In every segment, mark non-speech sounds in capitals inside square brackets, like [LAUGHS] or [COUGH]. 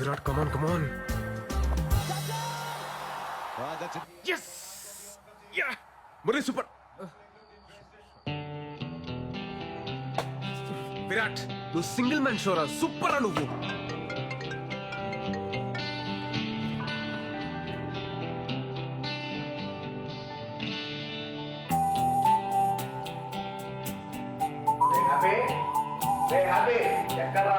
Virat come on come on Right, that's it. Yes yeah Murali super Virat నువ్వు single man షోరా super నువ్వు happy happy ఎక్కడా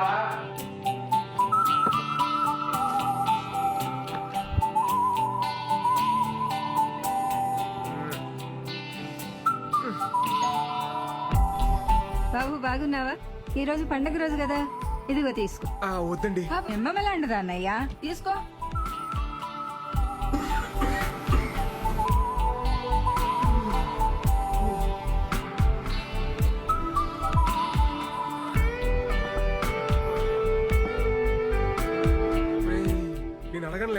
బాబు బాగున్నావా? ఈ రోజు పండగ రోజు కదా. ఇదిగో తీసుకో. ఆ, వద్దండి. ఎమ్మలాంటిదా అన్నయ్య? తీసుకో. నేను అడగను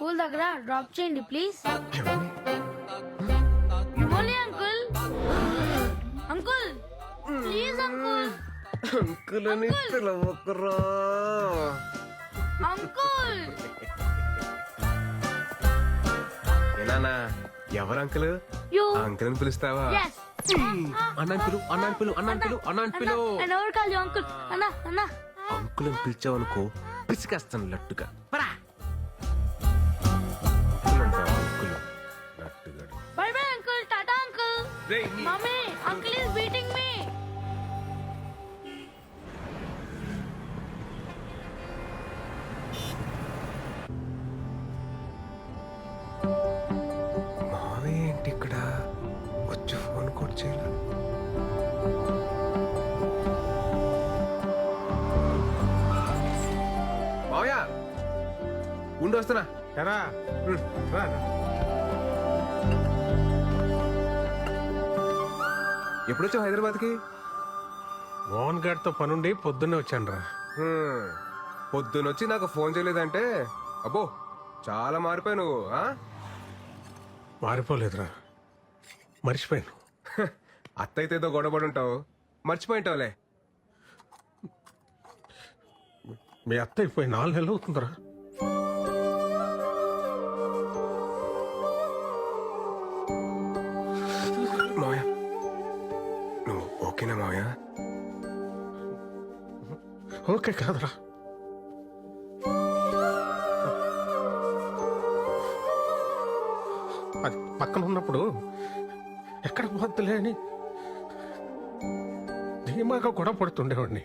స్కూల్ దగ్గర డ్రాప్ చేయండి please uncle uncle please uncle uncle అని పిలవకురా. అంకుల్ ఏనానా ఎవరు అంకుల్? అంకుల్ అని పిలుస్తావా? ఎస్ అన్నాన్ పిలు అన్నాన్ పిలు అన్నాన్ పిలు అన్నాన్ పిలు. అన్న ఎవరు కాదు అంకుల్ అన్న అన్న. అంకుల్ అని పిలిచావనుకో పిసికేస్తాను లట్టుగా పరా. Mummy uncle is beating me మావయ్య ఏంటి ఇక్కడ? వచ్చి ఫోన్ కూడా చేయాలి మావయ్య ఉండి వస్తున్నా. ఎరా. రా. ఎప్పుడు వచ్చావు హైదరాబాద్కి? మోహన్ గారితో పనుండి పొద్దున్నే వచ్చాను రా. పొద్దునొచ్చి నాకు ఫోన్ చేయలేదంటే అబ్బో చాలా మారిపోయావు నువ్వు ఆ? మారిపోలేదురా. మర్చిపోయాను. [LAUGHS] అత్త అయితే ఏదో గొడవపడి ఉంటావు మర్చిపోయింటావులే. మీ అత్త అయిపోయి నాలుగు నెలలు అవుతుందిరా. ఓకేనా మావయ్య ఓకే కాదురా. అది పక్కన ఉన్నప్పుడు ఎక్కడ పోద్దులే అని ధీమాగా గొడవ పడుతుండేవాడిని.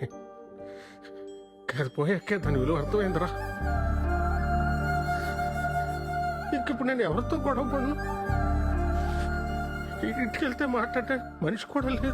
కాదు పోయాకే దాని విలువ అర్థమైందిరా. ఇంక ఇప్పుడు నేను ఎవరితో గొడవ పడను? ఇంటికి వెళ్తే మాట్లాడే మనిషి కూడా లేదు.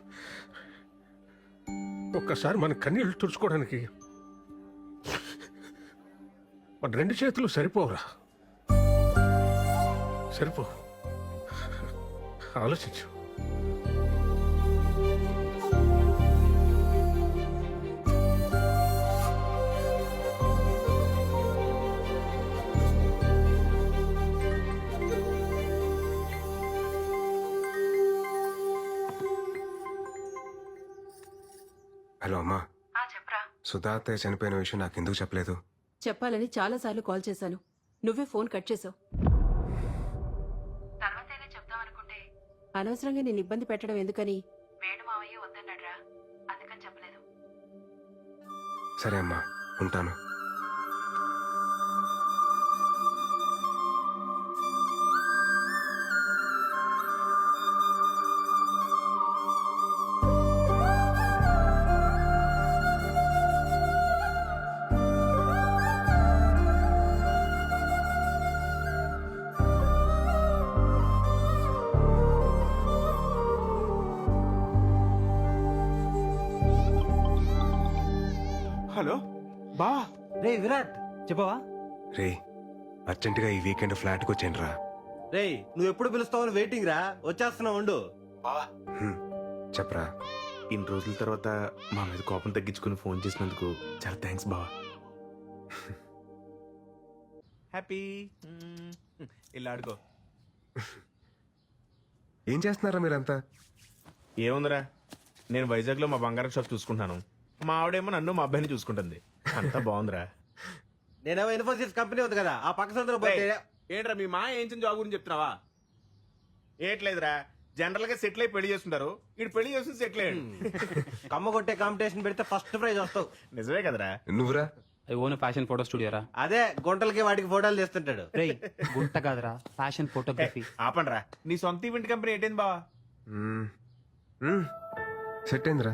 ఒక్కసారి మన కన్నీళ్ళు తుడుచుకోవడానికి మన రెండు చేతులు సరిపోవురా. సరిపో. ఆలోచించు. హలో అమ్మా. చెప్పరా. సుధా అత్తయ్య చనిపోయిన విషయం నాకు ఎందుకు చెప్పలేదు? చెప్పాలని చాలాసార్లు కాల్ చేశాను. నువ్వే ఫోన్ కట్ చేసావు. అనవసరంగా నేను ఇబ్బంది పెట్టడం ఎందుకని? వేణు మావయ్య వద్దన్నాడ్రా. అందుకని చెప్పలేదు. సరే అమ్మా ఉంటాను. హలో? బా. రే విరాట్ చెప్పవా? రే అర్జెంటుగా ఈ వీకెండ్ ఫ్లాట్కి వచ్చాను రా రే నువ్వు ఎప్పుడు పిలుస్తావని వెయిటింగ్ రా. వచ్చేస్తున్నావు ఉండు. చెప్పరా. ఇన్ని రోజుల తర్వాత మా మీద కోపం తగ్గించుకుని ఫోన్ చేసినందుకు చాలా థ్యాంక్స్ బావా. హ్యాపీ. ఇలా ఆడుకో. ఏం చేస్తున్నారా మీరంతా? ఏముందిరా? నేను వైజాగ్లో మా బంగారం షాప్ చూసుకుంటాను. మా ఆవిడేమో నన్ను మా అబ్బాయిని చూసుకుంటుంది. అంతా బాగుందిరా. నేనేమో ఇన్ఫోసిస్ కంపెనీ ఉంది కదా ఆ పక్క సందులో పోతే ఏంట్రా మీ మా ఏం జాబ్ గురించి చెప్తున్నావా? ఏట్లేదురా జనరల్గా సెటిల్ అయి పెళ్ళి చేస్తుంటారు ఇటు పెళ్ళి చేస్తుంది సెటిల్ అయ్యాడు. కమ్మ కొట్టే కాంపిటీషన్ పెడితే ఫస్ట్ ప్రైజ్ వస్తావు. నిజమే కదరా. నువ్వురా? ఐ ఓన్ ఫ్యాషన్ ఫోటో స్టూడియోరా అదే గుంటలకి వాటికి ఫోటోలు తీస్తుంటాడు. రే గుంట కాదురా ఫ్యాషన్ ఫోటోగ్రఫీ. ఆపండ్రా. నీ సొంత ఈవెంట్ కంపెనీ ఏంటైంది బావా. సెట్ అయిందిరా.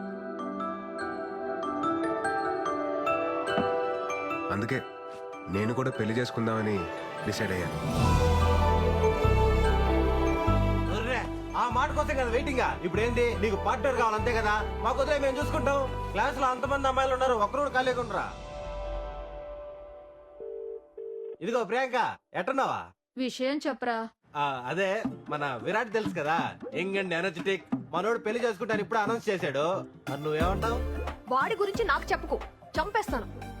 అందుకే నేను కూడా పెళ్ళి చేసుకుందామని డిసైడ్ అయ్యాను. ఆ మాట కోసం కదా వెయిటింగ్? ఇప్పుడు ఏంటి నీకు పార్ట్నర్ కావాలి అంతే కదా? మాకు వదిలే మేము చూసుకుంటాం. క్లాస్లో అంతమంది అమ్మాయిలు ఉన్నారు ఒక్కరు కూడా ఉండరా ఇదిగో ప్రియాంక ఎట్టున్నావా? విషయం చెప్పరా. ఆ, అదే మన విరాట్ తెలుసు కదా యంగ్ అండ్ ఎనర్జెటిక్. మనోడు పెళ్ళి చేసుకుంటాను ఇప్పుడు అనౌన్స్ చేశాడు. మరి నువ్వేమంటావు? వాడి గురించి నాకు చెప్పుకో చంపేస్తాను.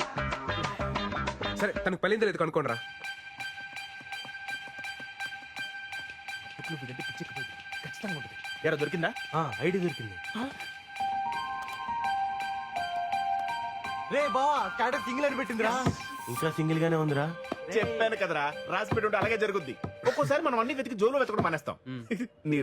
సరే తనకు పెళ్ళింది లేదు కనుక్కోండి రా ఎరా దొరికిందా? ఐడి దొరికింది. రే బావా స్టాటస్ సింగిల్ అని పెట్టిందిరా. ఇంకా సింగిల్ గానే ఉందిరా. చెప్పాను కదరా రాసి పెట్టి ఉంటే అలాగే జరుగుద్ది. ఒక్కోసారి మనం అన్ని వెతికి జోలు వెతకడం మానేస్తాం. నీ